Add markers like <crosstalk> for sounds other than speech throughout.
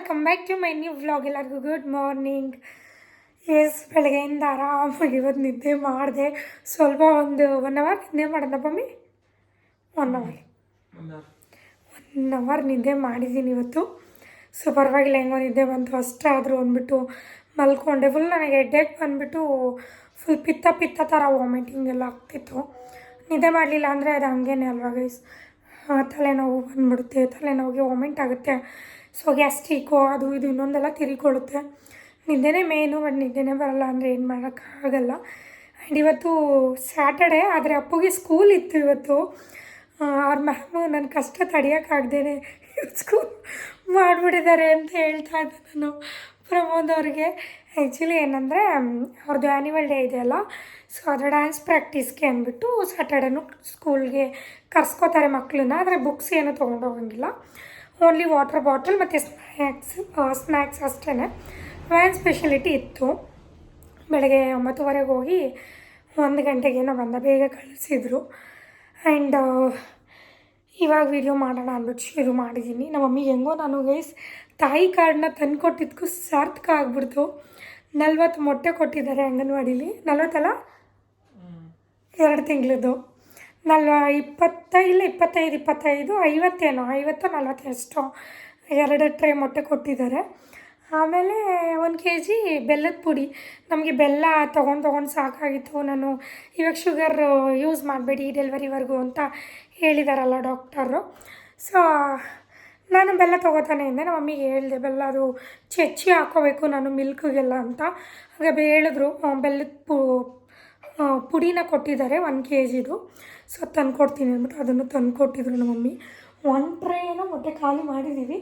Welcome back to my new vlog ಎಲ್ಲರಿಗೂ good morning yes ಬೆಳಗ್ಗೆಯಿಂದ ಆರಾಮಾಗಿ ಇವತ್ತು ನಿದ್ದೆ ಮಾಡಿದೆ. ಸ್ವಲ್ಪ ಒಂದು ಒನ್ ಅವರ್ ನಿದ್ದೆ ಮಾಡೋಣ ಬಮ್ಮಿ ಒನ್ ಅವರ್ ಒನ್ ಅವರ್ ನಿದ್ದೆ ಮಾಡಿದ್ದೀನಿ ಇವತ್ತು. ಸೊ ಪರವಾಗಿಲ್ಲ ಹೆಂಗೋ ನಿದ್ದೆ ಬಂತು. ಅಷ್ಟಾದರೂ ಅಂದ್ಬಿಟ್ಟು ಮಲ್ಕೊಂಡೆ. ಫುಲ್ ನನಗೆ ಹೆಡ್ಡೇಕ್ ಬಂದುಬಿಟ್ಟು ಫುಲ್ ಪಿತ್ತ ಪಿತ್ತ ಥರ ವಾಮಿಟಿಂಗ್ ಎಲ್ಲ ಆಗ್ತಿತ್ತು. ನಿದ್ದೆ ಮಾಡಲಿಲ್ಲ ಅಂದರೆ ಅದು ಹಂಗೇನೆ ಅಲ್ವಾ ಗೈಸ್ ತಲೆನೋವು ಬಂದ್ಬಿಡುತ್ತೆ. ತಲೆನೋವಿಗೆ ವಾಮಿಂಟ್ ಆಗುತ್ತೆ. ಸೊ ಗ್ಯಾಸ್ಟ್ರಿಕು ಅದು ಇದು ಇನ್ನೊಂದೆಲ್ಲ ತಿರುಗಿಕೊಳ್ಳುತ್ತೆ ನಿದ್ದೆನೇ ಮೇನು ಬಟ್ ನಿದ್ದೆನೇ ಬರಲ್ಲ ಅಂದರೆ ಏನು ಮಾಡೋಕ್ಕಾಗಲ್ಲ. ಆ್ಯಂಡ್ ಇವತ್ತು ಸ್ಯಾಟರ್ಡೆ ಆದರೆ ಅಪ್ಪುಗೆ ಸ್ಕೂಲ್ ಇತ್ತು ಇವತ್ತು. ಅವ್ರ ಮ್ಯಾಮು ನನ್ನ ಕಷ್ಟ ತಡೆಯೋಕ್ಕಾಗ್ದೇನೆ ಸ್ಕೂಲ್ <laughs> ಮಾಡಿಬಿಟ್ಟಿದ್ದಾರೆ ಅಂತ ಹೇಳ್ತಾ ಇದ್ದೆ ನಾನು ಪ್ರಮೋದ್ ಅವ್ರಿಗೆ. ಆ್ಯಕ್ಚುಲಿ ಏನಂದರೆ ಅವ್ರದ್ದು ಆ್ಯನಿವಲ್ ಡೇ ಇದೆಯಲ್ಲ ಸೊ ಅದರ ಡ್ಯಾನ್ಸ್ ಪ್ರಾಕ್ಟೀಸ್ಗೆ ಅಂದ್ಬಿಟ್ಟು ಸ್ಯಾಟರ್ಡೇನು ಸ್ಕೂಲ್ಗೆ ಕರ್ಸ್ಕೋತಾರೆ ಮಕ್ಕಳನ್ನ ಆದರೆ ಬುಕ್ಸ್ ಏನೂ ತೊಗೊಂಡೋಗಂಗಿಲ್ಲ ಓನ್ಲಿ ವಾಟರ್ ಬಾಟಲ್ ಮತ್ತು ಸ್ನ್ಯಾಕ್ಸ್ ಸ್ನ್ಯಾಕ್ಸ್ ಅಷ್ಟೇ ವ್ಯಾನ್ ಸ್ಪೆಷಲಿಟಿ ಇತ್ತು. ಬೆಳಗ್ಗೆ ಒಂಬತ್ತುವರೆಗೆ ಹೋಗಿ ಒಂದು ಗಂಟೆಗೇನೋ ಬಂದ ಬೇಗ ಕಳಿಸಿದ್ರು. ಆ್ಯಂಡ್ ಇವಾಗ ವೀಡಿಯೋ ಮಾಡೋಣ ಅಂದ್ಬಿಟ್ಟು ಶುರು ಮಾಡಿದ್ದೀನಿ ನಮ್ಮ ಮಮ್ಮಿ ಹೆಂಗೋ ನಾನು ಗೈಸ್ ತಾಯಿ ಕಾರ್ಡನ್ನ ತಂದು ಕೊಟ್ಟಿದ್ದಕ್ಕೂ ಸಾರ್ಥಕ ಆಗ್ಬಿಡ್ತು. ನಲ್ವತ್ತು ಮೊಟ್ಟೆ ಕೊಟ್ಟಿದ್ದಾರೆ ಅಂಗನವಾಡೀಲಿ. ನಲ್ವತ್ತಲ್ಲ? ಎರಡು ತಿಂಗಳದ್ದು. ನಲ್ವ ಇಪ್ಪತ್ತ, ಇಲ್ಲ ಇಪ್ಪತ್ತೈದು ಇಪ್ಪತ್ತೈದು, ಐವತ್ತೇನೋ, ಐವತ್ತು ನಲ್ವತ್ತು ಎಷ್ಟೋ ಎರಡು ಟ್ರೈ ಮೊಟ್ಟೆ ಕೊಟ್ಟಿದ್ದಾರೆ. ಆಮೇಲೆ ಒಂದು ಕೆ ಜಿ ಬೆಲ್ಲದ ಪುಡಿ. ನಮಗೆ ಬೆಲ್ಲ ತೊಗೊಂಡು ತೊಗೊಂಡು ಸಾಕಾಗಿತ್ತು. ನಾನು ಇವಾಗ ಶುಗರ್ ಯೂಸ್ ಮಾಡಬೇಡಿ ಡೆಲಿವರಿವರೆಗೂ ಅಂತ ಹೇಳಿದಾರಲ್ಲ ಡಾಕ್ಟರು ಸೊ ನಾನು ಬೆಲ್ಲ ತೊಗೋತಾನೆ ಇದ್ದೆ. ನಮ್ಮ ಮಮ್ಮಿಗೆ ಹೇಳಿದೆ, ಬೆಲ್ಲ ಅದು ಚೆಚ್ಚಿ ಹಾಕೋಬೇಕು, ನಾನು ಮಿಲ್ಕ್ಗೆಲ್ಲ ಅಂತ. ಹಾಗೆ ಹೇಳಿದ್ರು, ಬೆಲ್ಲದ ಪು ಪುಡಿನ ಕೊಟ್ಟಿದ್ದಾರೆ ಒನ್ ಕೆ ಜಿದು ಸೊ ತಂದು ಕೊಡ್ತೀನಿ ಅಂದ್ಬಿಟ್ಟು ಅದನ್ನು ತಂದು ಕೊಟ್ಟಿದ್ರು ನಮ್ಮ ಮಮ್ಮಿ. ಒನ್ ಏನೋ ಮೊಟ್ಟೆ ಖಾಲಿ ಮಾಡಿದ್ದೀವಿ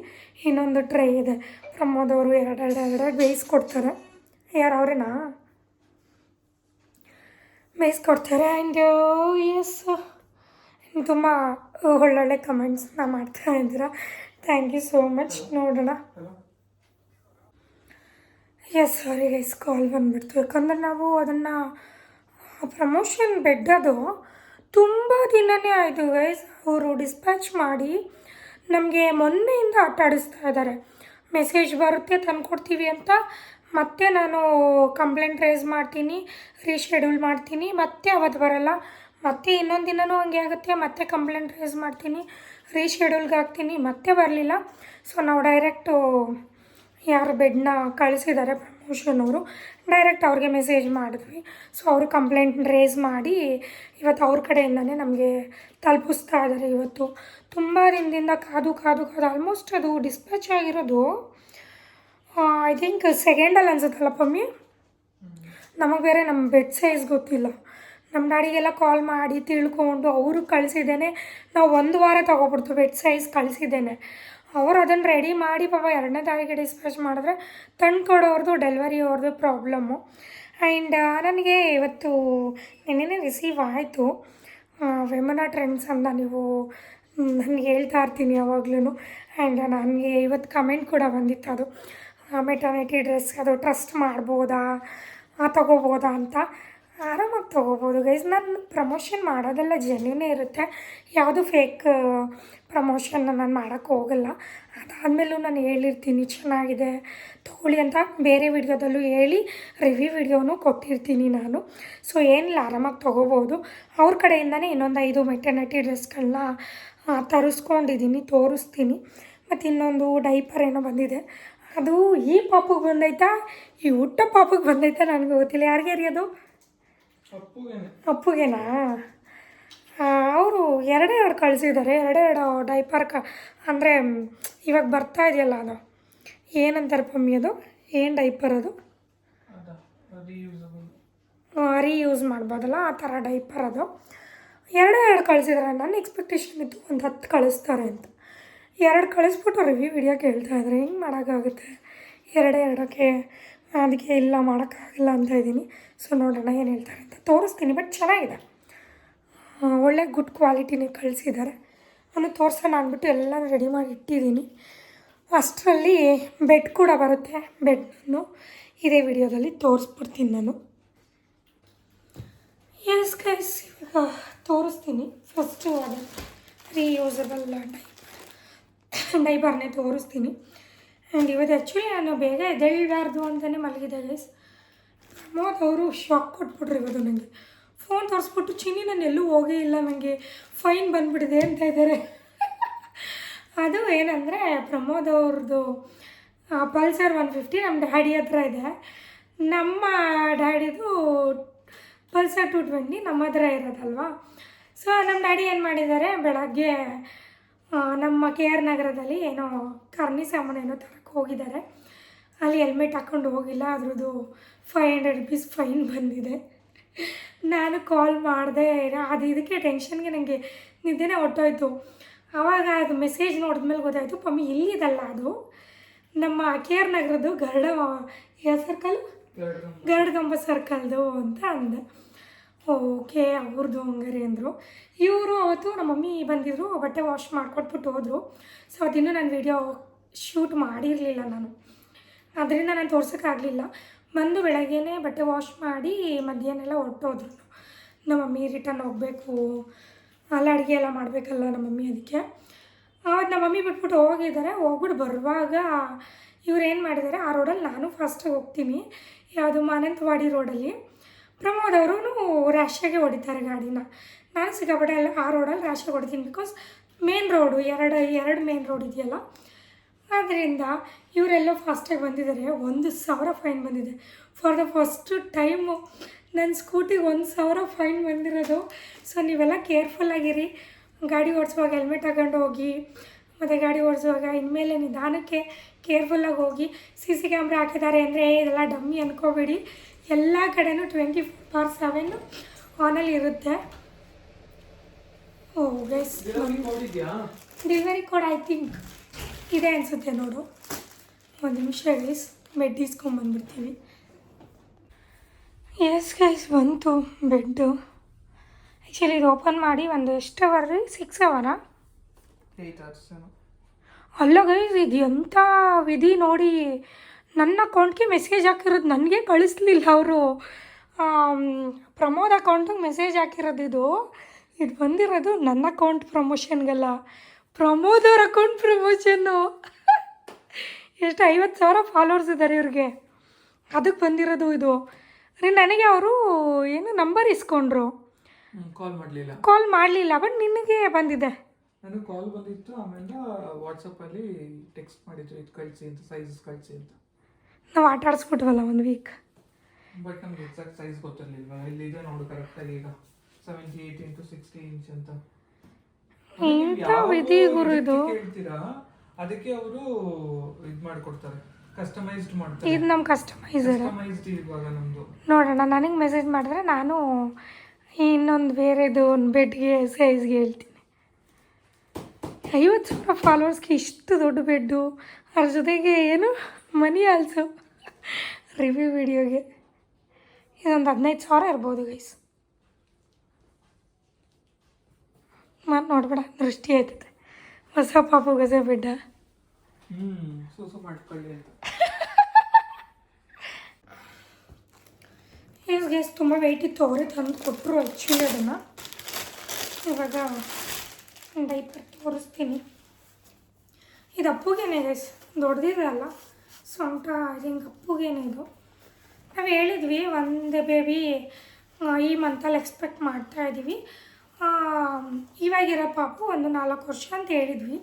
ಇನ್ನೊಂದು ಟ್ರೇ ಇದೆ. ಪ್ರಮೋದವರು ಎರಡು ಎರಡು ಎರಡು ಬೇಯಿಸ್ಕೊಡ್ತಾರೆ. ಯಾರು, ಅವರೇನಾ? ಬೇಯಿಸ್ಕೊಡ್ತಾರೆ. ಆ್ಯಂಡ್ ಎಸ್ ತುಂಬ ಒಳ್ಳೊಳ್ಳೆ ಕಮೆಂಟ್ಸ್ನ ಮಾಡ್ತಾ ಇದ್ದೀರಾ. ಥ್ಯಾಂಕ್ ಯು ಸೋ ಮಚ್ ನೋಡೋಣ. ಎಸ್ ಸಾರಿ ಗೈಸ್ ಕಾಲ್ ಬಂದುಬಿಡ್ತು. ಯಾಕಂದ್ರೆ ನಾವು ಅದನ್ನು ಪ್ರಮೋಷನ್ ಬೆಡ್ ಅದು ತುಂಬ ದಿನವೇ ಆಯಿತು ಗೈಸ್ ಅವರು ಡಿಸ್ಪ್ಯಾಚ್ ಮಾಡಿ ನಮಗೆ ಮೊನ್ನೆಯಿಂದ ಆಟಾಡಿಸ್ತಾ ಇದ್ದಾರೆ. ಮೆಸೇಜ್ ಬರುತ್ತೆ ತಂದುಕೊಡ್ತೀವಿ ಅಂತ. ಮತ್ತೆ ನಾನು ಕಂಪ್ಲೇಂಟ್ ರೇಸ್ ಮಾಡ್ತೀನಿ ರೀಶೆಡ್ಯೂಲ್ ಮಾಡ್ತೀನಿ, ಮತ್ತೆ ಅವತ್ತು ಬರಲ್ಲ. ಮತ್ತೆ ಇನ್ನೊಂದು ದಿನವೂ ಹಂಗೆ ಆಗುತ್ತೆ. ಮತ್ತೆ ಕಂಪ್ಲೇಂಟ್ ರೇಸ್ ಮಾಡ್ತೀನಿ ರೀಶೆಡ್ಯೂಲ್ಗೆ ಹಾಕ್ತೀನಿ, ಮತ್ತೆ ಬರಲಿಲ್ಲ. ಸೊ ನಾವು ಡೈರೆಕ್ಟು ಯಾರು ಬೆಡ್ನ ಕಳಿಸಿದ್ದಾರೆ ಪ್ರಮೋಷನ್ ಅವರು. ಡೈರೆಕ್ಟ್ ಅವ್ರಿಗೆ ಮೆಸೇಜ್ ಮಾಡಿದ್ವಿ. ಸೊ ಅವರು ಕಂಪ್ಲೇಂಟ್ ರೇಸ್ ಮಾಡಿ, ಇವತ್ತು ಅವ್ರ ಕಡೆಯಿಂದನೇ ನಮಗೆ ತಲುಪಿಸ್ತಾ ಇದ್ದಾರೆ ಇವತ್ತು. ತುಂಬ ದಿನದಿಂದ ಕಾದು ಕಾದು ಕಾದು ಆಲ್ಮೋಸ್ಟ್ ಅದು ಡಿಸ್ಪ್ಯಾಚ್ ಆಗಿರೋದು ಐ ಥಿಂಕ್ ಸೆಕೆಂಡಲ್ಲಿ ಅನ್ಸುತ್ತಲ್ಲ ಪಮ್ಮಿ? ನಮಗೆ ಬೇರೆ ನಮ್ಮ ಬೆಡ್ ಸೈಜ್ ಗೊತ್ತಿಲ್ಲ. ನಮ್ಮ ಡ್ಯಾಡಿಗೆಲ್ಲ ಕಾಲ್ ಮಾಡಿ ತಿಳ್ಕೊಂಡು ಅವರು ಕಳಿಸಿದ್ದೇನೆ. ನಾವು ಒಂದು ವಾರ ತೊಗೊಬಿಡ್ತು ಬೆಡ್ ಸೈಜ್ ಕಳಿಸಿದ್ದೇನೆ. ಅವರು ಅದನ್ನು ರೆಡಿ ಮಾಡಿ ಪಾಪ ಎರಡನೇ ತಾರೀಕಿಗೆ ಡಿಸ್ಪ್ಯಾಚ್ ಮಾಡಿದ್ರೆ ತಂದು ಕೊಡೋರ್ದು ಡೆಲಿವರಿ ಅವ್ರದ್ದು ಪ್ರಾಬ್ಲಮ್ಮು ಆ್ಯಂಡ್ ನನಗೆ ಇವತ್ತು ನಿನ್ನೆ ರಿಸೀವ್ ಆಯಿತು. ವೆಮನ ಟ್ರೆಂಡ್ಸ್ ಅಂತ ನೀವು ನನಗೆ ಹೇಳ್ತಾ ಇರ್ತೀನಿ ಯಾವಾಗ್ಲೂ ಆ್ಯಂಡ್ ನನಗೆ ಇವತ್ತು ಕಮೆಂಟ್ ಕೂಡ ಬಂದಿತ್ತು ಅದು. ಮೆಟರ್ನಿಟಿ ಡ್ರೆಸ್ ಅದು ಟ್ರಸ್ಟ್ ಮಾಡ್ಬೋದಾ? ತಗೋಬೋದಾ ಅಂತ. ಆರಾಮಾಗಿ ತೊಗೋಬೋದು. ಗೈಸ್ ನಾನು ಪ್ರಮೋಷನ್ ಮಾಡೋದೆಲ್ಲ ಜೆನ್ಯೂನೇ ಇರುತ್ತೆ. ಯಾವುದು ಫೇಕ್ ಪ್ರಮೋಷನ್ ನಾನು ಮಾಡೋಕ್ಕೆ ಹೋಗಲ್ಲ. ಅದಾದಮೇಲೂ ನಾನು ಹೇಳಿರ್ತೀನಿ, ಚೆನ್ನಾಗಿದೆ, ತೊಗೊಳ್ಳಿ ಅಂತ ಬೇರೆ ವಿಡಿಯೋದಲ್ಲೂ ಹೇಳಿ ರಿವ್ಯೂ ವಿಡಿಯೋನು ಕೊಟ್ಟಿರ್ತೀನಿ ನಾನು. ಸೊ ಏನಿಲ್ಲ, ಆರಾಮಾಗಿ ತೊಗೋಬೋದು. ಅವ್ರ ಕಡೆಯಿಂದನೇ ಇನ್ನೊಂದು ಐದು ಮೆಟರ್ನಿಟಿ ಡ್ರೆಸ್ಗಳನ್ನ ತರಿಸ್ಕೊಂಡಿದ್ದೀನಿ ತೋರಿಸ್ತೀನಿ. ಮತ್ತು ಇನ್ನೊಂದು ಡೈಪರ್ ಏನೋ ಬಂದಿದೆ. ಅದು ಈ ಪಾಪಗೆ ಬಂದೈತಾ, ಈ ಹುಟ್ಟ ಪಾಪಗೆ ಬಂದೈತಾ ನನಗೆ ಗೊತ್ತಿಲ್ಲ. ಯಾರಿಗೆ ಅದು? ಅಪ್ಪುಗೆನಾ. ಅವರು ಎರಡೇ ಎರಡು ಕಳಿಸಿದ್ದಾರೆ ಎರಡೇ ಎರಡು ಡೈಪರ್ ಕ ಅಂದರೆ ಇವಾಗ ಬರ್ತಾ ಇದೆಯಲ್ಲ ಅದು. ಏನಂತಾರೆ ಪಮ್ಮಿ ಅದು? ಏನು ಡೈಪರ್ ಅದು? ರೀಯೂಸ್ ಮಾಡ್ಬೋದಲ್ಲ ಆ ಥರ ಡೈಪರ್ ಅದು. ಎರಡೇ ಎರಡು ಕಳಿಸಿದ್ದಾರೆ ನನ್ನ ಎಕ್ಸ್ಪೆಕ್ಟೇಷನ್ ಇತ್ತು ಒಂದು ಹತ್ತು ಕಳಿಸ್ತಾರೆ ಅಂತ. ಎರಡು ಕಳಿಸ್ಬಿಟ್ಟು ರಿವ್ಯೂ ವಿಡಿಯೋ ಕೇಳ್ತಾ ಇದ್ದಾರೆ ಹೆಂಗೆ ಮಾಡೋಕ್ಕಾಗುತ್ತೆ? ಎರಡೇ ಎರಡಕ್ಕೆ ಅದಕ್ಕೆ ಇಲ್ಲ ಮಾಡೋಕ್ಕಾಗಲ್ಲ ಅಂತ ಇದ್ದೀನಿ. ಸೊ ನೋಡೋಣ ಏನು ಹೇಳ್ತಾರೆ. ತೋರಿಸ್ತೀನಿ ಬಟ್ ಚೆನ್ನಾಗಿದೆ. ಒಳ್ಳೆ ಗುಡ್ ಕ್ವಾಲಿಟಿನೇ ಕಳಿಸಿದ್ದಾರೆ. ಅವನು ತೋರಿಸೋಣ ಅಂದ್ಬಿಟ್ಟು ಎಲ್ಲ ರೆಡಿ ಮಾಡಿ ಇಟ್ಟಿದ್ದೀನಿ. ಅಷ್ಟರಲ್ಲಿ ಬೆಡ್ ಕೂಡ ಬರುತ್ತೆ ಬೆಡ್ನೂ ಇದೇ ವಿಡಿಯೋದಲ್ಲಿ ತೋರಿಸ್ಬಿಡ್ತೀನಿ ನಾನು. ಎಸ್ ಗೈಸ್ ತೋರಿಸ್ತೀನಿ. ಫಸ್ಟು ಅದು ರೀಯೂಸಬಲ್ ಡೈ ಡೈಬರ್ನೇ ತೋರಿಸ್ತೀನಿ. ಆ್ಯಂಡ್ ಇವತ್ತು ಆ್ಯಕ್ಚುಲಿ ನಾನು ಬೇಗ ಎದ್ದೇಳಬಾರ್ದು ಅಂತಲೇ ಮಲಗಿದೆ ಗೈಸ್ ಪ್ರಮೋದ್ ಅವರು ಶಾಕ್ ಕೊಟ್ಬಿಟ್ರು ಇವತ್ತು ನನಗೆ ಫೋನ್ ತೋರಿಸ್ಬಿಟ್ಟು, ಚಿನ್ನಿ, ನಾನು ಎಲ್ಲೂ ಹೋಗೇ ಇಲ್ಲ ನನಗೆ ಫೈನ್ ಬಂದ್ಬಿಟ್ಟಿದೆ ಅಂತ ಇದ್ದಾರೆ ಅದು ಏನಂದರೆ, ಪ್ರಮೋದ್ ಅವ್ರದ್ದು ಪಲ್ಸರ್ ಒನ್ ಫಿಫ್ಟಿ ನಮ್ಮ ಡ್ಯಾಡಿ ಹತ್ರ ಇದೆ. ನಮ್ಮ ಡ್ಯಾಡಿದು ಪಲ್ಸರ್ ಟು ಟ್ವೆಂಟಿ ನಮ್ಮ ಹತ್ರ ಇರೋದಲ್ವಾ? ಸೊ ನಮ್ಮ ಡ್ಯಾಡಿ ಏನು ಮಾಡಿದ್ದಾರೆ, ಬೆಳಗ್ಗೆ ನಮ್ಮ ಕೆ ಆರ್ ನಗರದಲ್ಲಿ ಏನೋ ಕರ್ನಿ ಸಾಮಾನು ಏನೋ ತರಕ್ಕೆ ಹೋಗಿದ್ದಾರೆ. ಅಲ್ಲಿ ಹೆಲ್ಮೆಟ್ ಹಾಕ್ಕೊಂಡು ಹೋಗಿಲ್ಲ, ಅದ್ರದ್ದು ಫೈವ್ ಹಂಡ್ರೆಡ್ ರುಪೀಸ್ ಫೈನ್ ಬಂದಿದೆ. ನಾನು ಕಾಲ್ ಮಾಡಿದೆ, ಅದು ಇದಕ್ಕೆ ಟೆನ್ಷನ್ಗೆ ನನಗೆ ನಿದ್ದೆನೇ ಹೊಟ್ಟೋಯ್ತು ಆವಾಗ ಅದು ಮೆಸೇಜ್ ನೋಡಿದ್ಮೇಲೆ ಗೊತ್ತಾಯಿತು, ಪಮ್ಮಿ, ಇಲ್ಲಿದಲ್ಲ ಅದು? ನಮ್ಮ ಕೆ ಆರ್ ನಗರದ್ದು ಗರಡ ಯಾವ ಸರ್ಕಲ್ ಗರಡ್ಗಂಬ ಸರ್ಕಲ್ದು ಅಂತ ಅಂದೆ. ಓಕೆ ಅವ್ರದ್ದು ಹಂಗಾರೆ ಅಂದರು. ಇವರು ಅವತ್ತು ನಮ್ಮ ಮಮ್ಮಿ ಬಂದಿದ್ದರು ಬಟ್ಟೆ ವಾಶ್ ಮಾಡಿಕೊಟ್ಬಿಟ್ಟು ಹೋದರು. ಸೊ ಅದಿನ್ನೂ ನಾನು ವೀಡಿಯೋ ಶೂಟ್ ಮಾಡಿರಲಿಲ್ಲ ನಾನು. ಅದರಿಂದ ನಾನು ತೋರ್ಸೋಕ್ಕಾಗಲಿಲ್ಲ. ಬಂದು ಬೆಳಗ್ಗೆನೇ ಬಟ್ಟೆ ವಾಶ್ ಮಾಡಿ ಮಧ್ಯಾಹ್ನ ಹೊರಟೋದ್ರು. ನಮ್ಮ ಮಮ್ಮಿ ರಿಟರ್ನ್ ಹೋಗಬೇಕು. ಅಲ್ಲ, ಅಡುಗೆ ಎಲ್ಲ ಮಾಡಬೇಕಲ್ಲ ನಮ್ಮ ಮಮ್ಮಿ ಅದಕ್ಕೆ. ಆವತ್ತು ನಮ್ಮ ಮಮ್ಮಿ ಬಿಟ್ಬಿಟ್ಟು ಹೋಗಿದ್ದಾರೆ. ಹೋಗ್ಬಿಟ್ಟು ಬರುವಾಗ ಇವ್ರು ಏನು ಮಾಡಿದ್ದಾರೆ, ಆ ರೋಡಲ್ಲಿ ನಾನು ಫಾಸ್ಟಾಗಿ ಹೋಗ್ತೀನಿ. ಯಾವುದು ಮಾನಂತವಾಡಿ ರೋಡಲ್ಲಿ ಪ್ರಮೋದ್ ಅವರು ರ್ಯಾಶಾಗೆ ಹೊಡಿತಾರೆ ಗಾಡಿನ. ನಾನು ಸಿಕ್ಕಾಪಟ್ಟೆ ಎಲ್ಲ ಆ ರೋಡಲ್ಲಿ ರ್ಯಾಶಾಗಿ ಹೊಡಿತೀನಿ ಬಿಕಾಸ್ ಮೇನ್ ರೋಡು ಎರಡು ಎರಡು ಮೇನ್ ರೋಡ್ ಇದೆಯಲ್ಲ ಆದ್ದರಿಂದ ಇವರೆಲ್ಲ ಫಾಸ್ಟಾಗಿ ಬಂದಿದ್ದಾರೆ. ಒಂದು ಸಾವಿರ ಫೈನ್ ಬಂದಿದೆ. ಫಾರ್ ದ ಫಸ್ಟ್ ಟೈಮು ನನ್ನ ಸ್ಕೂಟಿಗೆ ಒಂದು ಸಾವಿರ ಫೈನ್ ಬಂದಿರೋದು. ಸೊ ನೀವೆಲ್ಲ ಕೇರ್ಫುಲ್ ಆಗಿರಿ. ಗಾಡಿ ಓಡಿಸುವಾಗ ಹೆಲ್ಮೆಟ್ ಹಾಕೊಂಡು ಹೋಗಿ ಮತ್ತು ಗಾಡಿ ಓಡಿಸುವಾಗ ಇನ್ಮೇಲೆ ನಿಧಾನಕ್ಕೆ ಕೇರ್ಫುಲ್ಲಾಗಿ ಹೋಗಿ ಸಿ ಸಿ ಕ್ಯಾಮ್ರಾ ಹಾಕಿದ್ದಾರೆ ಅಂದರೆ ಇದೆಲ್ಲ ಡಮ್ಮಿ ಅನ್ಕೋಬೇಡಿ. ಎಲ್ಲ ಕಡೆನೂ ಟ್ವೆಂಟಿ ಫೋರ್ ಬಾರ್ ಸೆವೆನ್ನು ಆನಲ್ಲಿ ಇರುತ್ತೆ. ಓ guys delivery code I think ಇದೆ ಅನಿಸುತ್ತೆ ನೋಡು. ಒಂದು ನಿಮಿಷ ಗೈಸ್ ಬೆಡ್ ಇಸ್ಕೊಂಬಂದ್ಬಿಡ್ತೀವಿ ಎಸ್ ಗೈಸ್ ಬಂತು ಬೆಡ್ಡು ಆ್ಯಕ್ಚುಲಿ ಇದು ಓಪನ್ ಮಾಡಿ ಒಂದು ಎಷ್ಟು ಅವರ್? ರೀ ಸಿಕ್ಸ್ ಅವರಾ ಅಲ್ಲ ಗೈಸ್ ಇದು ಎಂಥ ವಿಧಿ ನೋಡಿ ನನ್ನ ಅಕೌಂಟ್ಗೆ ಮೆಸೇಜ್ ಹಾಕಿರೋದು ನನಗೆ ಕಳಿಸ್ಲಿಲ್ಲ ಅವರು. ಪ್ರಮೋದ್ ಅಕೌಂಟಿಗೆ ಮೆಸೇಜ್ ಹಾಕಿರೋದು ಇದು. ಇದು ಬಂದಿರೋದು ನನ್ನ ಅಕೌಂಟ್ ಪ್ರಮೋಷನ್ಗಲ್ಲ ಪ್ರಮೋದ್ ಅವ್ರ ಅಕೌಂಟ್ ಪ್ರಮೋಷನ್ನು ಎಷ್ಟು ಐವತ್ತು ಸಾವಿರ ಫಾಲೋವರ್ಸ್ ಇದ್ದಾರೆ ಇವ್ರಿಗೆ. ಅದಕ್ಕೆ ಬಂದಿರೋದು ಇದು. ರೀ ನನಗೆ ಅವರು ಏನು ನಂಬರ್ ಇಸ್ಕೊಂಡ್ರು. ಕಾಲ್ ಮಾಡಲಿಲ್ಲ. ಕಾಲ್ ಮಾಡಲಿಲ್ಲ ಬಟ್ ನಿನಗೆ ಬಂದಿದೆ. ನನಗೆ ಕಾಲ್ ಬಂದಿತ್ತು ಆಮೇಲೆ ವಾಟ್ಸಪ್ಪಲ್ಲಿ ಟೆಕ್ಸ್ಟ್ ಮಾಡಿದ್ರು ಇದು ಕಳಿಸಿ ಅಂತ ಸೈಜಸ್ ಕಳಿಸಿ ಅಂತ. ನಾವು ಆಟ ಆಡಿಸ್ಬಿಟ್ವಲ್ಲ ಒಂದು ವೀಕ್ ಬಟ್ ನಮ್ಗೆ ಎಕ್ಸಾಕ್ಟ್ ಸೈಜ್ ಗೊತ್ತಿರಲಿಲ್ಲ ಇಲ್ಲಿದೆ ನೋಡು ಕರೆಕ್ಟಾಗಿ ಈಗ seventy eight into sixty inch ಅಂತ. ಇಂಥ ವಿಧಿ ಗುರು ಇದು. ಹೇಳ್ತೀರಾ ಅದಕ್ಕೆ ಅವರು ಇದು ಮಾಡ್ಕೊಡ್ತಾರೆ ಕಸ್ಟಮೈಸ್ಡ್ ಮಾಡ್ತಾರೆ. ಇದು ನಮ್ಮ ಕಸ್ಟಮೈಸರ್ ಕಸ್ಟಮೈಸ್ಡ್ ಇವಾಗ ನಮ್ದು. ನೋಡೋಣ ನನಗೆ ಮೆಸೇಜ್ ಮಾಡಿದ್ರೆ ನಾನು ಇನ್ನೊಂದು ಬೇರೆದು ಒಂದು ಬೆಡ್ಗೆ ಸೈಜ್ಗೆ ಹೇಳ್ತೀನಿ. ಐವತ್ತು ಸಾವಿರ ಫಾಲೋವರ್ಸ್ಗೆ ಇಷ್ಟು ದೊಡ್ಡ ಬೆಡ್ಡು ಅದ್ರ ಜೊತೆಗೆ ಏನು ಮನಿ ಆಲ್ಸೋ ರಿವ್ಯೂ ವಿಡಿಯೋಗೆ ಇದೊಂದು ಹದಿನೈದು ಸಾವಿರ ಇರ್ಬೋದು ಗೈಸ್ ಮತ್ತು ನೋಡ್ಬೇಡ ದೃಷ್ಟಿ ಆಯ್ತದೆ. ಹೊಸ ಪಾಪ ಹೊಸ ಬಿಡ್ಡ. ಎಸ್ ಗ್ಯಾಸ್ ತುಂಬ ವೆಯ್ಟ್ ಇತ್ತು. ಅವರೇ ತಂದು ಕೊಟ್ಟರು ಆ್ಯಕ್ಚುಲಿ ಅದನ್ನು. ಇವಾಗ ಡೈಪರ್ ತೋರಿಸ್ತೀನಿ. ಇದು ಅಪ್ಪುಗೇನೆ ಗೈಸ್ ದೊಡ್ಡದಿರಲ್ಲ ಸೊಂಟ ಹಿಂಗೆ ಅಪ್ಪುಗೇನೆ ಇದು. ನಾವು ಹೇಳಿದ್ವಿ ಒಂದು ಬೇಬಿ ಈ ಮಂತಲ್ಲಿ ಎಕ್ಸ್ಪೆಕ್ಟ್ ಮಾಡ್ತಾ ಇದ್ದೀವಿ ಇವಾಗಿರೋ ಪಾಪು ಒಂದು ನಾಲ್ಕು ವರ್ಷ ಅಂತ ಹೇಳಿದ್ವಿ.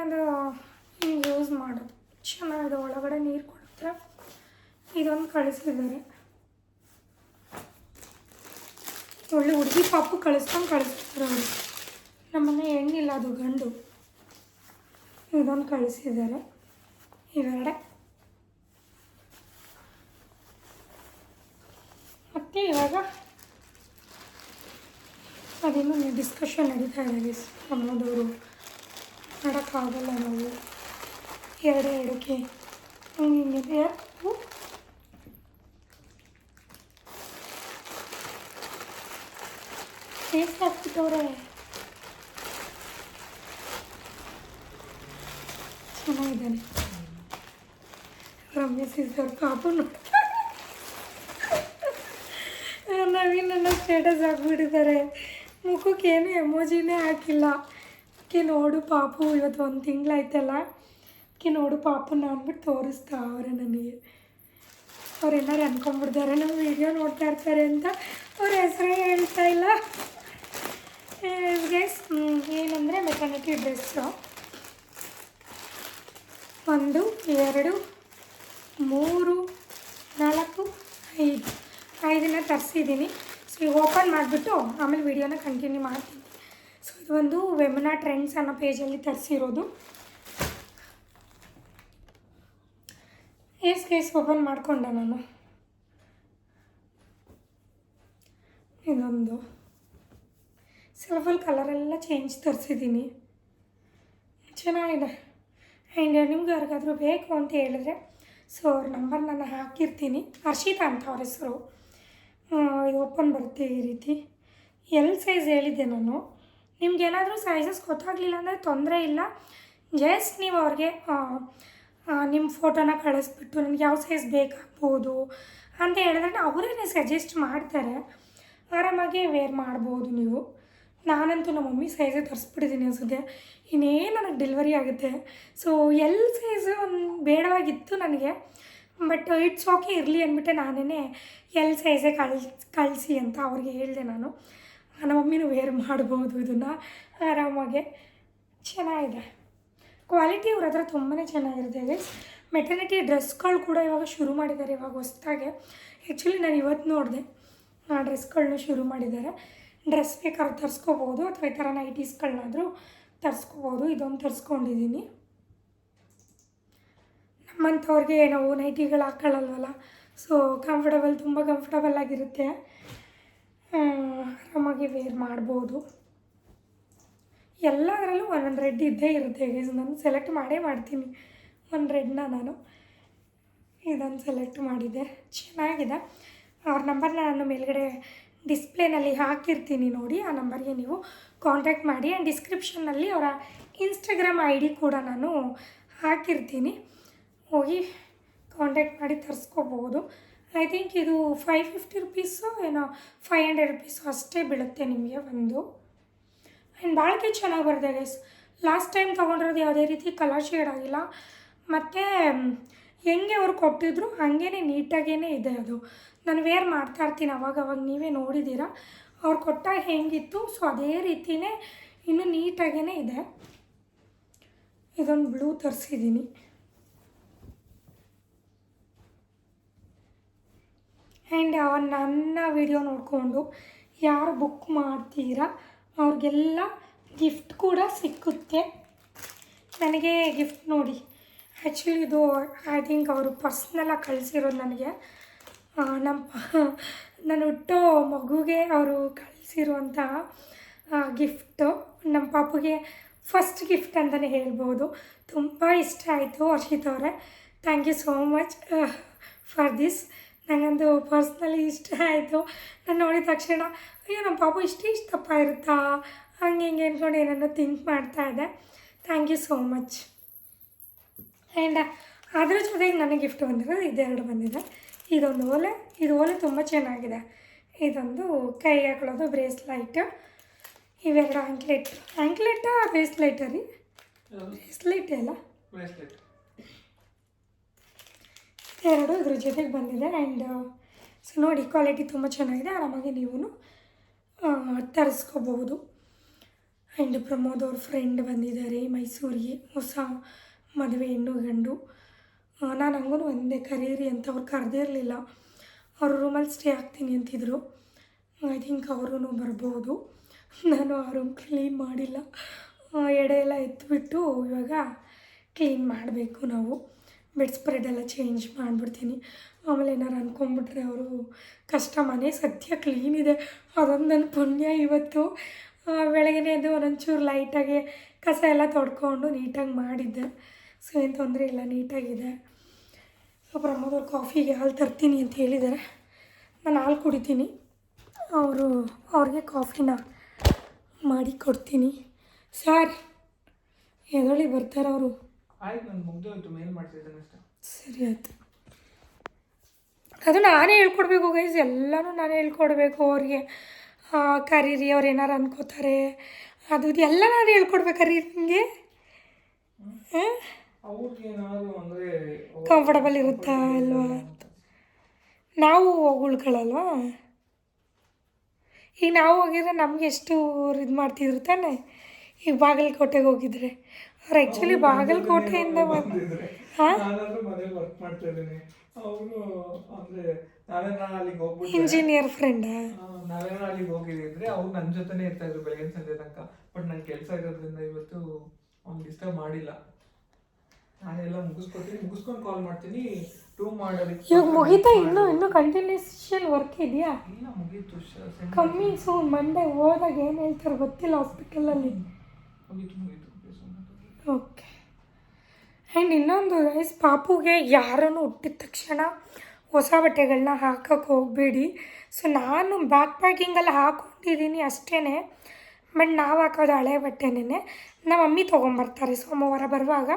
ಅದು ಹಿಂಗೆ ಯೂಸ್ ಮಾಡೋದು. ಚೆನ್ನಾಗಿದೆ, ಒಳಗಡೆ ನೀರು ಕೊಡುತ್ತೆ. ಇದೊಂದು ಕಳಿಸಿದ್ದಾರೆ. ಒಳ್ಳೆ ಹುಡುಗಿ ಪಾಪು ಕಳಿಸ್ಕೊಂಡು ಕಳಿಸ್ತಾರೆ ಅವರು. ನಮ್ಮನೆ ಹೆಣ್ಣಿಲ್ಲ, ಅದು ಗಂಡು. ಇದೊಂದು ಕಳಿಸಿದ್ದಾರೆ. ಇವೆರಡೆ. ಮತ್ತು ಇವಾಗ ಅದೇನೋ ಡಿಸ್ಕಷನ್ ನಡೀತಾ ಇದೆ ಪ್ರಮೋದವರು ಮಾಡೋಕ್ಕಾಗಲ್ಲ ನಾವು. ಎರಡೇ ಎರಡಕ್ಕೆ ಹಿಂಗಿದೆ ಟೇಸ್ಟ್ ಹಾಕ್ಬಿಟ್ಟವ್ರೆ. ಚೆನ್ನಾಗಿದ್ದಾನೆ. ರಮೇಶ್ ಇದ್ದವ್ರ ಪಾಪು ನೋಡ್ತಾರೆ <laughs> ನವೀನ್ ಸ್ಟೇಟಸ್ ಹಾಕ್ಬಿಟ್ಟಿದ್ದಾರೆ. ಮುಖಕ್ಕೆ ಏನು ಎಮೋಜಿನೇ ಹಾಕಿಲ್ಲ. ಅಕ್ಕಿ ನೋಡು ಪಾಪು, ಇವತ್ತು ಒಂದು ತಿಂಗಳಾಯ್ತಲ್ಲ. ಅದಕ್ಕೆ ನೋಡು ಪಾಪನ ಅಂದ್ಬಿಟ್ಟು ತೋರಿಸ್ತಾವ್ರೆ ನನಗೆ. ಅವರೆಲ್ಲರೂ ಅನ್ಕೊಂಡ್ಬಿಡ್ತಾರೆ ನಮ್ಮ ವಿಡಿಯೋ ನೋಡ್ತಾ ಇರ್ತಾರೆ ಅಂತ ಅವ್ರ ಹೆಸರೇ ಹೇಳ್ತಾ ಇಲ್ಲ. ಗೈಸ್ ಏನಂದರೆ ಮೆಟರ್ನಿಟಿ ಡ್ರೆಸ್ಸು ಒಂದು, ಎರಡು, ಮೂರು, ನಾಲ್ಕು, ಐದು. ಐದನ್ನ ತರಿಸಿದ್ದೀನಿ. ಈಗ ಓಪನ್ ಮಾಡಿಬಿಟ್ಟು ಆಮೇಲೆ ವಿಡಿಯೋನ ಕಂಟಿನ್ಯೂ ಮಾಡ್ತೀನಿ. ಸೊ ಇದು ಒಂದು ವೆಮನಾ ಟ್ರೆಂಡ್ಸ್ ಅನ್ನೋ ಪೇಜಲ್ಲಿ ತರಿಸಿರೋದು. ಎಸ್ ಕೇಸ್ ಓಪನ್ ಮಾಡಿಕೊಂಡೆ ನಾನು. ಇನ್ನೊಂದು ಸೆಲ್ಫಲ್ ಕಲರೆಲ್ಲ ಚೇಂಜ್ ತರಿಸಿದ್ದೀನಿ. ಚೆನ್ನಾಗಿದೆ. ಆ್ಯಂಡ್ ನಿಮ್ಗೆ ಯಾರಿಗಾದರೂ ಬೇಕು ಅಂತ ಹೇಳಿದ್ರೆ, ಸೊ ಅವ್ರ ನಂಬರ್ ನಾನು ಹಾಕಿರ್ತೀನಿ. ಹರ್ಷಿತಾ ಅಂತ ಅವ್ರ ಹೆಸರು. ಇದು ಓಪನ್ ಬರುತ್ತೆ ಈ ರೀತಿ. ಎಲ್ ಸೈಜ್ ಹೇಳಿದ್ದೆ ನಾನು. ನಿಮ್ಗೆ ಏನಾದರೂ ಸೈಜಸ್ ಗೊತ್ತಾಗಲಿಲ್ಲ ಅಂದರೆ ತೊಂದರೆ ಇಲ್ಲ. ಜಸ್ಟ್ ನೀವು ಅವ್ರಿಗೆ ನಿಮ್ಮ ಫೋಟೋನ ಕಳಿಸ್ಬಿಟ್ಟು ನಿಮ್ಗೆ ಯಾವ ಸೈಜ್ ಬೇಕಾಗ್ಬೋದು ಅಂತ ಹೇಳಿದ್ರೆ ಅವರೇ ಸಜೆಸ್ಟ್ ಮಾಡ್ತಾರೆ. ಆರಾಮಾಗಿ ವೇರ್ ಮಾಡ್ಬೋದು ನೀವು. ನಾನಂತೂ ನಮ್ಮ ಮಮ್ಮಿ ಸೈಜೇ ತರಿಸ್ಬಿಟ್ಟಿದ್ದೀನಿ ಅನ್ಸುತ್ತೆ. ಇನ್ನೇನು ನನಗೆ ಡೆಲಿವರಿ ಆಗುತ್ತೆ. ಸೊ ಎಲ್ ಸೈಜು ಬೇಡವಾಗಿತ್ತು ನನಗೆ. ಬಟ್ ಇಟ್ಸ್ ಓಕೆ ಇರಲಿ ಅಂದ್ಬಿಟ್ಟು ನಾನೇ ಎಲ್ ಸೈಜೇ ಕಳ್ಸಿ ಕಳಿಸಿ ಅಂತ ಅವ್ರಿಗೆ ಹೇಳಿದೆ ನಾನು. ನಮ್ಮ ಮಮ್ಮಿನೂ ವೇರ್ ಮಾಡ್ಬೋದು ಇದನ್ನು. ಆರಾಮಾಗೆ ಚೆನ್ನಾಗಿದೆ. ಕ್ವಾಲಿಟಿ ಅವ್ರ ಹತ್ರ ತುಂಬಾ ಚೆನ್ನಾಗಿರುತ್ತೆ ಮೆಟರ್ನಿಟಿ ಡ್ರೆಸ್ಗಳು ಕೂಡ ಇವಾಗ ಶುರು ಮಾಡಿದ್ದಾರೆ ಇವಾಗ ಹೊಸ್ದಾಗೆ. ಆ್ಯಕ್ಚುಲಿ ನಾನು ಇವತ್ತು ನೋಡಿದೆ. ಆ ಡ್ರೆಸ್ಗಳನ್ನ ಶುರು ಮಾಡಿದ್ದಾರೆ. ಡ್ರೆಸ್ ಬೇಕಾದ್ರೆ ತರಿಸ್ಕೋಬೋದು ಅಥವಾ ಈ ಥರ ನೈಟೀಸ್ಗಳನ್ನಾದರೂ ತರಿಸ್ಕೋಬೋದು. ಇದೊಂದು ತರಿಸ್ಕೊಂಡಿದ್ದೀನಿ. ನಮ್ಮಂಥವ್ರಿಗೆ ನಾವು ನೈಟಿಗಳು ಹಾಕೊಳ್ಳಲ್ವಲ್ಲ ಸೊ ಕಂಫರ್ಟಬಲ್ ತುಂಬ ಕಂಫರ್ಟಬಲ್ ಆಗಿರುತ್ತೆ. ಆರಾಮಾಗಿ ವೇರ್ ಮಾಡ್ಬೋದು. ಎಲ್ಲದರಲ್ಲೂ ಒಂದೊಂದು ರೆಡ್ ಇದ್ದೇ ಇರುತ್ತೆ ನಾನು ಸೆಲೆಕ್ಟ್ ಮಾಡೇ ಮಾಡ್ತೀನಿ. ಒಂದು ರೆಡ್ನ ನಾನು ಇದನ್ನು ಸೆಲೆಕ್ಟ್ ಮಾಡಿದ್ದೆ ಚೆನ್ನಾಗಿದೆ. ಅವ್ರ ನಂಬರ್ನ ನಾನು ಮೇಲ್ಗಡೆ ಡಿಸ್ಪ್ಲೇನಲ್ಲಿ ಹಾಕಿರ್ತೀನಿ ನೋಡಿ. ಆ ನಂಬರ್ಗೆ ನೀವು ಕಾಂಟ್ಯಾಕ್ಟ್ ಮಾಡಿ. ಆ್ಯಂಡ್ ಡಿಸ್ಕ್ರಿಪ್ಷನ್ನಲ್ಲಿ ಅವರ ಇನ್ಸ್ಟಾಗ್ರಾಮ್ ಐ ಡಿ ಕೂಡ ನಾನು ಹಾಕಿರ್ತೀನಿ. ಹೋಗಿ ಕಾಂಟ್ಯಾಕ್ಟ್ ಮಾಡಿ ತರಿಸ್ಕೋಬಹುದು ಐ ಥಿಂಕ್ ಇದು ಫೈವ್ ಫಿಫ್ಟಿ ರುಪೀಸು ಏನೋ ಫೈವ್ ಹಂಡ್ರೆಡ್ ರುಪೀಸು ಅಷ್ಟೇ ಬೀಳುತ್ತೆ ನಿಮಗೆ ಒಂದು. ಆ್ಯಂಡ್ ಬಾಳಿಕೆ ಚೆನ್ನಾಗಿ ಬರುತ್ತೆ ಗೈಸ್ ಲಾಸ್ಟ್ ಟೈಮ್ ತೊಗೊಂಡಿರೋದು ಯಾವುದೇ ರೀತಿ ಕಲರ್ ಶೇಡ್ ಆಗಿಲ್ಲ. ಮತ್ತು ಹೆಂಗೆ ಅವ್ರು ಕೊಟ್ಟಿದ್ರು ಹಂಗೇ ನೀಟಾಗೇ ಇದೆ ಅದು. ನಾನು ವೇರ್ ಮಾಡ್ತಾ ಇರ್ತೀನಿ ಅವಾಗ ಅವಾಗ ನೀವೇ ನೋಡಿದ್ದೀರಾ. ಅವ್ರು ಕೊಟ್ಟಾಗ ಹೆಂಗಿತ್ತು ಸೊ ಅದೇ ರೀತಿಯೇ ಇನ್ನೂ ನೀಟಾಗೇ ಇದೆ. ಇದೊಂದು ಬ್ಲೂ ತರಿಸಿದ್ದೀನಿ. ಆ್ಯಂಡ್ ನನ್ನ ವಿಡಿಯೋ ನೋಡಿಕೊಂಡು ಯಾರು ಬುಕ್ ಮಾಡ್ತೀರಾ, ಅವ್ರಿಗೆಲ್ಲ ಗಿಫ್ಟ್ ಕೂಡ ಸಿಕ್ಕುತ್ತೆ. ನನಗೆ ಗಿಫ್ಟ್ ನೋಡಿ. ಆ್ಯಕ್ಚುಲಿ ಇದು ಐ ಥಿಂಕ್ ಅವರು ಪರ್ಸ್ನಲಾಗಿ ಕಳಿಸಿರೋದು ನನಗೆ. ನಮ್ಮ <laughs> ನಾನು ಹುಟ್ಟೋ ಮಗುಗೆ ಅವರು ಕಳಿಸಿರುವಂತಹ ಗಿಫ್ಟು ನಮ್ಮ ಪಾಪುಗೆ ಫಸ್ಟ್ ಗಿಫ್ಟ್ ಅಂತಲೇ ಹೇಳ್ಬೋದು. ತುಂಬ ಇಷ್ಟ ಆಯಿತು ಹರ್ಷಿತ್ ಅವರೇ. Thank you so much for this ನನಗಂದು personally ಇಷ್ಟ ಆಯಿತು. ನಾನು ನೋಡಿದ ತಕ್ಷಣ ಅಯ್ಯೋ ನಮ್ಮ ಪಾಪು ಇಷ್ಟು ಇಷ್ಟಪ್ಪ ಇರುತ್ತಾ? ಹಂಗೆ ಹಿಂಗೆ ಅಂದ್ಕೊಂಡು ಏನನ್ನೋ ಥಿಂಕ್ ಮಾಡ್ತಾ ಇದ್ದೆ. Thank you so much and ಅದ್ರ ಜೊತೆಗೆ ನನಗೆ ಗಿಫ್ಟ್ ಬಂದಿರೋದು ಇದೆರಡು ಬಂದಿದೆ. ಇದೊಂದು ಓಲೆ ಇದು ಓಲೆ ತುಂಬ ಚೆನ್ನಾಗಿದೆ. ಇದೊಂದು ಕೈ ಹಾಕೊಳ್ಳೋದು ಬ್ರೇಸ್ಲೈಟ್. ಇವೆರಡು ಆಂಕ್ಲೆಟ್ ಆಂಕ್ಲೆಟ ಬ್ರೇಸ್ಲೈಟ ರೀ ಬ್ರೇಸ್ಲೈಟ್ ಅಲ್ಲ? ಬ್ರೇಸ್ಲೆಟ್. ಎರಡು ಇದ್ರ ಜೊತೆಗೆ ಬಂದಿದೆ ಆ್ಯಂಡ್ ಸೊ ನೋಡಿ ಕ್ವಾಲಿಟಿ ತುಂಬ ಚೆನ್ನಾಗಿದೆ. ಆರಾಮಾಗಿ ನೀವು ತರಿಸ್ಕೋಬಹುದು. ಆ್ಯಂಡ್ ಪ್ರಮೋದ್ ಅವ್ರ ಫ್ರೆಂಡ್ ಬಂದಿದ್ದಾರೆ, ಮೈಸೂರಿಗೆ, ಹೊಸ ಮದುವೆ ಹೆಣ್ಣು ಗಂಡು. ನಾನು ಹಂಗೂ ಒಂದೇ ಕರೀರಿ ಅಂತ ಅವ್ರು ಕರೆದಿರಲಿಲ್ಲ ಅವ್ರ ರೂಮಲ್ಲಿ ಸ್ಟೇ ಆಗ್ತೀನಿ ಅಂತಿದ್ರು. ಐ ಥಿಂಕ್ ಅವರೂ ಬರ್ಬೋದು. <laughs> ನಾನು ಆ ರೂಮ್ ಕ್ಲೀನ್ ಮಾಡಿಲ್ಲ. ಎಡೆ ಎಲ್ಲ ಎತ್ಬಿಟ್ಟು ಇವಾಗ ಕ್ಲೀನ್ ಮಾಡಬೇಕು ನಾವು. ಬೆಡ್ ಸ್ಪ್ರೆಡ್ ಎಲ್ಲ ಚೇಂಜ್ ಮಾಡಿಬಿಡ್ತೀನಿ. ಆಮೇಲೆ ಏನಾರು ಅಂದ್ಕೊಂಬಿಟ್ರೆ ಅವರು, ಕಷ್ಟ ಮನೆ ಸದ್ಯ ಕ್ಲೀನ್ ಇದೆ. ಅದೊಂದು ನನ್ನ ಪುಣ್ಯ ಇವತ್ತು. ಬೆಳಗ್ಗೆನೇ ಎದ್ದು ಒಂದೊಂಚೂರು ಲೈಟಾಗಿ ಕಸ ಎಲ್ಲ ತೊಡ್ಕೊಂಡು ನೀಟಾಗಿ ಮಾಡಿದ್ದೆ. ಸೊ, ಏನು ತೊಂದರೆ ಇಲ್ಲ, ನೀಟಾಗಿದೆ. ಸೊ ಪ್ರಮೋದವ್ರು ಕಾಫಿಗೆ ಹಾಲು ತರ್ತೀನಿ ಅಂತ ಹೇಳಿದ್ದಾರೆ. ನಾನು ಹಾಲು ಕುಡಿತೀನಿ. ಅವರು, ಅವ್ರಿಗೆ ಕಾಫಿನ ಮಾಡಿ ಕೊಡ್ತೀನಿ. ಸರ್ ಎದೊಳಿ ಬರ್ತಾರೆ ಅವರು? ಆಯ್ತು ನಾನು ಮುಗ್ದೋಯ್ತು ಮೇಲ್ ಮಾಡ್ತಿದ್ದಾನೆ ಅಷ್ಟೇ. ಸರಿ ಆಯ್ತು. ಅದು ನಾನೇ ಹೇಳ್ಕೊಡ್ಬೇಕು ಗೈಸ್ ಎಲ್ಲನೂ ನಾನೇ ಹೇಳ್ಕೊಡ್ಬೇಕು ಅವ್ರಿಗೆ. ಕರೀರಿ ಅವ್ರು ಏನಾರು ಅನ್ಕೋತಾರೆ. ಅದು ಎಲ್ಲ ನಾನು ಹೇಳ್ಕೊಡ್ಬೇಕಾರಿ ನಿಮಗೆ ಕಂಫರ್ಟಬಲ್ ಇರುತ್ತಾ ಅಲ್ವಾ? ನಾವು ಉಳ್ಕೊಳ್ಳಲ್ವಾ ಈಗ ನಾವು ಹೋಗಿದ್ರೆ ನಮ್ಗೆ ಎಷ್ಟು ಇದು ಮಾಡ್ತಿದ್ರು ತಾನೆ? ಈಗ ಬಾಗಲಕೋಟೆಗೆ ಹೋಗಿದ್ರೆ. ಅವ್ರು ಆ್ಯಕ್ಚುಲಿ ಬಾಗಲಕೋಟೆಯಿಂದ ಬಂದಿದ್ರೆ ಹಾಂ? ಮನೇಲಿ ವರ್ಕ್ ಮಾಡ್ತಾ ಇದ್ದೀನಿ. ಅವರು ಅಂದರೆ ನಾವೇನ ಅಲ್ಲಿಗೆ ಹೋಗ್ಬಿಟ್ಟು ಇಂಜಿನಿಯರ್ ಫ್ರೆಂಡಾ ನಾವೇನೋ ಅಲ್ಲಿಗೆ ಹೋಗಿದ್ರೆ ಅವ್ರು ನನ್ನ ಜೊತೆನೇ ಇರ್ತಾ ಇದ್ರು ಬೆಳಗಿನ ಸಂಜೆ ತನಕ. ಬಟ್ ನನ್ನ ಕೆಲಸ ಇರೋದ್ರಿಂದ ಇವತ್ತು ಅವ್ನು ಡಿಸ್ಟರ್ಬ್ ಮಾಡಿಲ್ಲ. ನಾನೆಲ್ಲ ಮುಗಿಸ್ಕೊತೀನಿ. ಮುಗಿಸ್ಕೊಂಡು ಕಾಲ್ ಮಾಡ್ತೀನಿ. ಟೂ ಮಾಡೋದಕ್ಕೆ ಇವಾಗ ಮುಗಿತಾ ಇನ್ನೂ ಇನ್ನೂ ಕಂಟಿನ್ಯೂಷನ್ ವರ್ಕ್ ಇದೆಯಾ? ಇಲ್ಲ ಮುಗೀತು. ಕಮ್ಮಿ ಸೊ ಮಂಡೆ ಹೋದಾಗ ಏನು ಹೇಳ್ತಾರೆ ಗೊತ್ತಿಲ್ಲ ಹಾಸ್ಪಿಟಲಲ್ಲಿ ಮುಗೀತು ಮುಗೀತು. ಓಕೆ. ಆ್ಯಂಡ್ ಇನ್ನೊಂದು ಗೈಸ್ ಪಾಪುಗೆ ಯಾರನ್ನು ಹುಟ್ಟಿದ ತಕ್ಷಣ ಹೊಸ ಬಟ್ಟೆಗಳನ್ನ ಹಾಕೋಕ್ಕೆ ಹೋಗಬೇಡಿ. ಸೊ ನಾನು ಬ್ಯಾಕ್ ಪ್ಯಾಕಿಂಗಲ್ಲಿ ಹಾಕೊಂಡಿದ್ದೀನಿ ಅಷ್ಟೇ ಬಟ್ ನಾವು ಹಾಕೋದು ಹಳೆ ಬಟ್ಟೆನೇ ನಮ್ಮ ಮಮ್ಮಿ ತೊಗೊಂಬರ್ತಾರೆ ಸೋಮವಾರ ಬರುವಾಗ.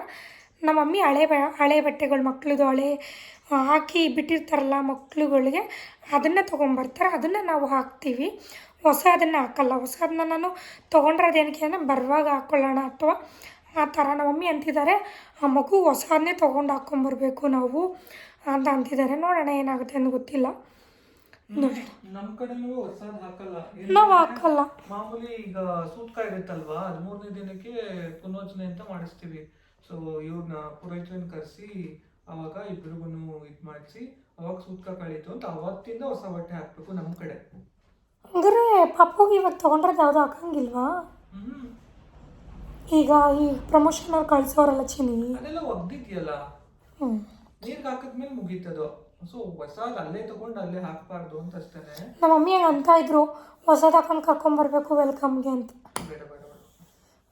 ನಮ್ಮ ಮಮ್ಮಿ ಹಳೆ ಬ, ಹಳೆ ಬಟ್ಟೆಗಳು ಮಕ್ಳದ್ದು ಹಳೆ ಹಾಕಿ ಬಿಟ್ಟಿರ್ತಾರಲ್ಲ ಮಕ್ಳುಗಳಿಗೆ, ಅದನ್ನು ತೊಗೊಂಬರ್ತಾರೆ. ಅದನ್ನು ನಾವು ಹಾಕ್ತೀವಿ. ಹೊಸದನ್ನು ಹಾಕಲ್ಲ. ಹೊಸದನ್ನ ನಾನು ತೊಗೊಂಡ್ರದೇನಕ್ಕೆ ಅಂದರೆ, ಬರುವಾಗ ಹಾಕ್ಕೊಳ್ಳೋಣ ಅಥವಾ ಆ ಥರ ನಮ್ಮ ಮಮ್ಮಿ ಅಂತಿದ್ದಾರೆ. ಆ ಮಗು ಹೊಸದನ್ನೇ ತೊಗೊಂಡು ಹಾಕ್ಕೊಂಬರ್ಬೇಕು ನಾವು ಅಂತ ಅಂತಿದ್ದಾರೆ. ನೋಡೋಣ ಏನಾಗುತ್ತೆ ಅಂತ ಗೊತ್ತಿಲ್ಲ. ನಮ್ಮ ಕಡೆನೂ ಹೊಸದ್ ಹಾಕಲ್ಲ. ನಾವು ಹಾಕಲ್ಲ. ಮಾಮೂಲಿ ಈಗ ಸೂತ್ಕ ಇರುತ್ತಲ್ವಾ? ಹದಿಮೂರನೇ ದಿನಕ್ಕೆ ಪುನೋಚನೆ ಅಂತ ಮಾಡಿಸ್ತೀವಿ. ಸೊ ಇವ್ರನ್ನ ಪುರೋಹಿತರನ್ನ ಕರೆಸಿ ಅವಾಗ ಇಬ್ರಿಗೂ ಇದು ಮಾಡಿಸಿ. ಅವಾಗ ಸೂತ್ಕ ಕಳೀತು ಅಂತ ಅವತ್ತಿಂದ ಹೊಸ ಬಟ್ಟೆ ಹಾಕ್ಬೇಕು ನಮ್ಮ ಕಡೆ. ಹಂಗಾರೆ ಪಾಪಗೆ ಇವಾಗ ತಗೊಂಡ್ರೆ ಯಾವುದು ಹಾಕಂಗಿಲ್ವಾ? ಈಗ ಈ ಪ್ರಮೋಷನ್ ಕಳ್ಸೋರಲ್ಲ ಚಿನಿ. ಅದೆಲ್ಲ ಒಗ್ದಿದ್ಯಲ್ಲ? ಹ್ಞೂ ನೀರ್ಗೆ ಹಾಕಿದ್ಮೇಲೆ ಮುಗೀತದು. ಸೊ ಹೊಸದ್ ಅಲ್ಲೇ ತಗೊಂಡು ಅಲ್ಲೇ ಹಾಕ್ಬಾರ್ದು ಅಂತ ಅಷ್ಟೇನೆ. ನಮ್ಮ ಮಮ್ಮಿ ಹಂಗೆ ಅಂತ ಇದ್ರು ಹೊಸದು ಹಾಕೊಂಡು ಕರ್ಕೊಂಬರ್ಬೇಕು ವೆಲ್ಕಮ್ಗೆ ಅಂತ. ಬೇಡ ಬೇಡ ಬೇಡ.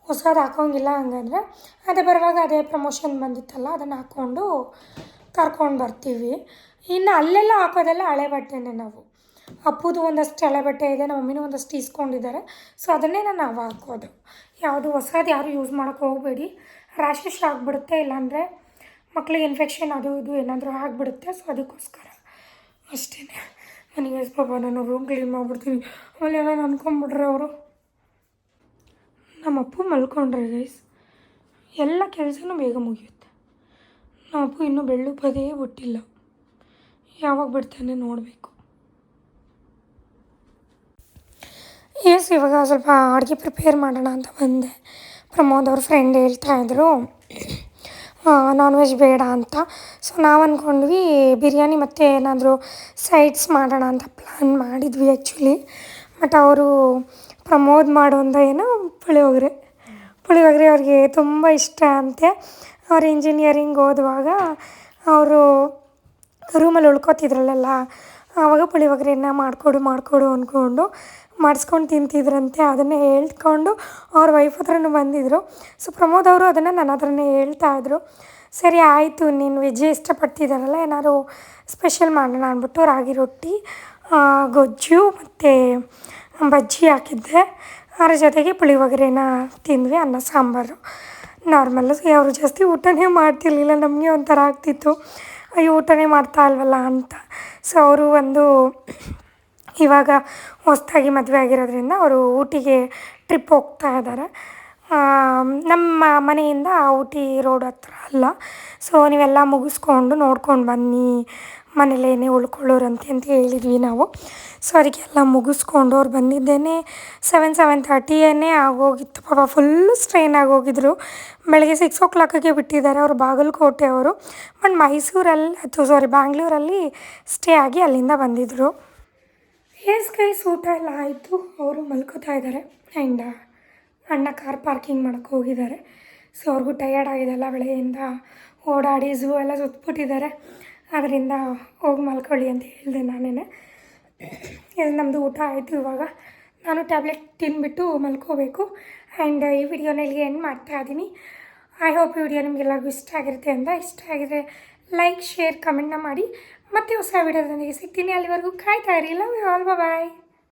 ಹೊಸದು ಹಾಕೋಂಗಿಲ್ಲ ಹಂಗಂದ್ರೆ ಅದೇ ಬರುವಾಗ ಅದೇ ಪ್ರಮೋಷನ್ ಬಂದಿತ್ತಲ್ಲ ಅದನ್ನು ಹಾಕ್ಕೊಂಡು ಕರ್ಕೊಂಡು ಬರ್ತೀವಿ. ಇನ್ನು ಅಲ್ಲೆಲ್ಲ ಹಾಕೋದೆಲ್ಲ ಹಳೆ ಬಟ್ಟೆನೆ ನಾವು. ಅಪ್ಪುದು ಒಂದಷ್ಟು ಹಳೆ ಬಟ್ಟೆ ಇದೆ ನಮ್ಮ ಮಮ್ಮಿನೂ ಒಂದಷ್ಟು ಇಸ್ಕೊಂಡಿದ್ದಾರೆ ಸೊ ಅದನ್ನೇ ನಾವು ಹಾಕೋದು. ಯಾವುದು ಹೊಸದು ಯಾರು ಯೂಸ್ ಮಾಡೋಕ್ಕೆ ಹೋಗಬೇಡಿ. ರ್ಯಾಷಸ್ ಆಗಿಬಿಡುತ್ತೆ, ಇಲ್ಲಾಂದರೆ ಮಕ್ಳಿಗೆ ಇನ್ಫೆಕ್ಷನ್ ಅದು ಇದು ಏನಾದರೂ ಆಗಿಬಿಡುತ್ತೆ. ಸೊ ಅದಕ್ಕೋಸ್ಕರ ಅಷ್ಟೇ ನನಗೆ ಪಾಪ ನಾನು ರೂಮ್ ಕ್ಲೀನ್ ಮಾಡಿಬಿಡ್ತೀನಿ. ಆಮೇಲೆ ಏನೋ ಅಂದ್ಕೊಂಬಿಡ್ರೆ ಅವರು, ನಮ್ಮ ಅಪ್ಪು ಮಲ್ಕೊಂಡ್ರೆ ಗೈಸ್ ಎಲ್ಲ ಕೆಲಸನೂ ಬೇಗ ಮುಗಿಯುತ್ತೆ. ನಮ್ಮ ಅಪ್ಪು ಇನ್ನೂ ಬೆಳ್ಳು ಪದೇ ಬಿಟ್ಟಿಲ್ಲ ಯಾವಾಗ ಬಿಡ್ತಾನೆ ನೋಡಬೇಕು. ಎಸ್ ಇವಾಗ ಸ್ವಲ್ಪ ಅಡುಗೆ ಪ್ರಿಪೇರ್ ಮಾಡೋಣ ಅಂತ ಬಂದೆ. ಪ್ರಮೋದ್ ಅವ್ರ ಫ್ರೆಂಡ್ ಹೇಳ್ತಾಯಿದ್ರು ನಾನ್ ವೆಜ್ ಬೇಡ ಅಂತ. ಸೊ ನಾವು ಅಂದ್ಕೊಂಡ್ವಿ ಬಿರಿಯಾನಿ ಮತ್ತು ಏನಾದರೂ ಸೈಡ್ಸ್ ಮಾಡೋಣ ಅಂತ ಪ್ಲ್ಯಾನ್ ಮಾಡಿದ್ವಿ ಆ್ಯಕ್ಚುಲಿ ಬಟ್ ಅವರು ಪ್ರಮೋದ್ ಮಾಡೋ ಅಂದ ಏನೋ ಪುಳಿಯೋಗರೆ. ಪುಳಿಯೋಗರೆ ಅವ್ರಿಗೆ ತುಂಬ ಇಷ್ಟ ಅಂತೆ. ಅವ್ರು ಇಂಜಿನಿಯರಿಂಗ್ ಓದುವಾಗ ಅವರು ರೂಮಲ್ಲಿ ಉಳ್ಕೋತಿದ್ರಲ್ಲೆಲ್ಲ, ಆವಾಗ ಪುಳಿಯೋಗರೆನ ಮಾಡಿಕೊಡು ಮಾಡಿಕೊಡು ಅಂದ್ಕೊಂಡು ಮಾಡಿಸ್ಕೊಂಡು ತಿಂತಿದ್ರಂತೆ, ಅದನ್ನೇ ಹೇಳ್ಕೊಂಡು ಅವ್ರ ವೈಫ್ ಹತ್ರನೂ ಬಂದಿದ್ದರು ಸೊ ಪ್ರಮೋದ್ ಅವರು ಅದನ್ನು ನನ್ನ ಹತ್ರನೇ ಇದ್ದರು ಸರಿ, ಆಯಿತು, ನೀನು ವೆಜ್ಜೇ ಇಷ್ಟಪಡ್ತಿದ್ದಾರಲ್ಲ, ಏನಾದ್ರು ಸ್ಪೆಷಲ್ ಮಾಡೋಣ ಅಂದ್ಬಿಟ್ಟು ರಾಗಿ ರೊಟ್ಟಿ ಗೊಜ್ಜು ಮತ್ತು ಬಜ್ಜಿ ಹಾಕಿದ್ದೆ. ಅದರ ಜೊತೆಗೆ ಪುಳಿಯೋಗರೆನ ತಿಂದ್ವಿ, ಅನ್ನ, ಸಾಂಬಾರು. ನಾರ್ಮಲ್ಲು ಅವರು ಜಾಸ್ತಿ ಊಟನೇ ಮಾಡ್ತಿರ್ಲಿಲ್ಲ, ನಮಗೆ ಒಂಥರ ಆಗ್ತಿತ್ತು. ಅಯ್ಯೋ, ಊಟನೇ ಮಾಡ್ತಾ ಇಲ್ವಲ್ಲ ಅಂತ. ಸೊ ಅವರು ಒಂದು ಇವಾಗ ಹೊಸ್ದಾಗಿ ಮದುವೆ ಆಗಿರೋದ್ರಿಂದ ಅವರು ಊಟಿಗೆ ಟ್ರಿಪ್ ಹೋಗ್ತಾ ಇದ್ದಾರೆ. ನಮ್ಮ ಮನೆಯಿಂದ ಊಟಿ ರೋಡ್ ಹತ್ರ ಅಲ್ಲ. ಸೊ ನೀವೆಲ್ಲ ಮುಗಿಸ್ಕೊಂಡು ನೋಡ್ಕೊಂಡು ಬನ್ನಿ ಮನೇಲೇನೆ ಉಳ್ಕೊಳ್ಳೋರಂತೆ ಅಂತ ಹೇಳಿದ್ವಿ ನಾವು. ಸೊ ಅದಕ್ಕೆಲ್ಲ ಮುಗಿಸ್ಕೊಂಡು ಅವ್ರು ಬಂದಿದ್ದೇನೆ. ಸೆವೆನ್ ಸೆವೆನ್ ತರ್ಟಿಯೇ ಆಗೋಗಿತ್ತು. ಪಾಪ ಫುಲ್ಲು ಸ್ಟ್ರೈನ್ ಆಗೋಗಿದ್ರು ಬೆಳಗ್ಗೆ ಸಿಕ್ಸ್ ಓ ಕ್ಲಾಕಿಗೆ ಬಿಟ್ಟಿದ್ದಾರೆ ಅವರು ಬಾಗಲಕೋಟೆ ಅವರು. ಬಟ್ ಮೈಸೂರಲ್ಲಿ ಅಥವಾ ಸಾರಿ ಬ್ಯಾಂಗ್ಳೂರಲ್ಲಿ ಸ್ಟೇ ಆಗಿ ಅಲ್ಲಿಂದ ಬಂದಿದ್ದರು ಎಸ್ ಗೈಸ್ ಊಟ ಎಲ್ಲ ಆಯಿತು. ಅವರು ಮಲ್ಕೋತಾ ಇದ್ದಾರೆ ಆ್ಯಂಡ್ ಅಣ್ಣ ಕಾರ್ ಪಾರ್ಕಿಂಗ್ ಮಾಡೋಕ್ಕೆ ಹೋಗಿದ್ದಾರೆ. ಸೊ ಅವ್ರಿಗೂ ಟಯರ್ಡ್ ಆಗಿದೆಲ್ಲ ಬೆಳೆಯಿಂದ ಓಡಾಡಿ ಝೂ ಎಲ್ಲ ಸುತ್ತಬಿಟ್ಟಿದ್ದಾರೆ ಅದರಿಂದ ಹೋಗಿ ಮಲ್ಕೊಳ್ಳಿ ಅಂತ ಹೇಳಿದೆ ನಾನೇ ಇದು ನಮ್ಮದು ಊಟ ಆಯಿತು ಇವಾಗ. ನಾನು ಟ್ಯಾಬ್ಲೆಟ್ ತಿಂದುಬಿಟ್ಟು ಮಲ್ಕೋಬೇಕು ಆ್ಯಂಡ್ ಈ ವಿಡಿಯೋನ ಇಲ್ಲಿಗೆ ಎಂಡ್ ಮಾಡ್ತಾ ಇದ್ದೀನಿ. ಐ ಹೋಪ್ ಈ ವಿಡಿಯೋ ನಿಮಗೆಲ್ಲರಿಗೂ ಇಷ್ಟ ಆಗಿರುತ್ತೆ ಅಂತ. ಇಷ್ಟ ಆಗಿದ್ರೆ ಲೈಕ್ ಶೇರ್ ಕಮೆಂಟ್ನ ಮಾಡಿ. ಮತ್ತೆ ಹೊಸ ವಿಡಿಯೋದೊಂದಿಗೆ ಸಿಗ್ತೀನಿ. ಅಲ್ಲಿವರೆಗೂ ಕಾಯ್ತಾ ಇರಿ. Love you all bye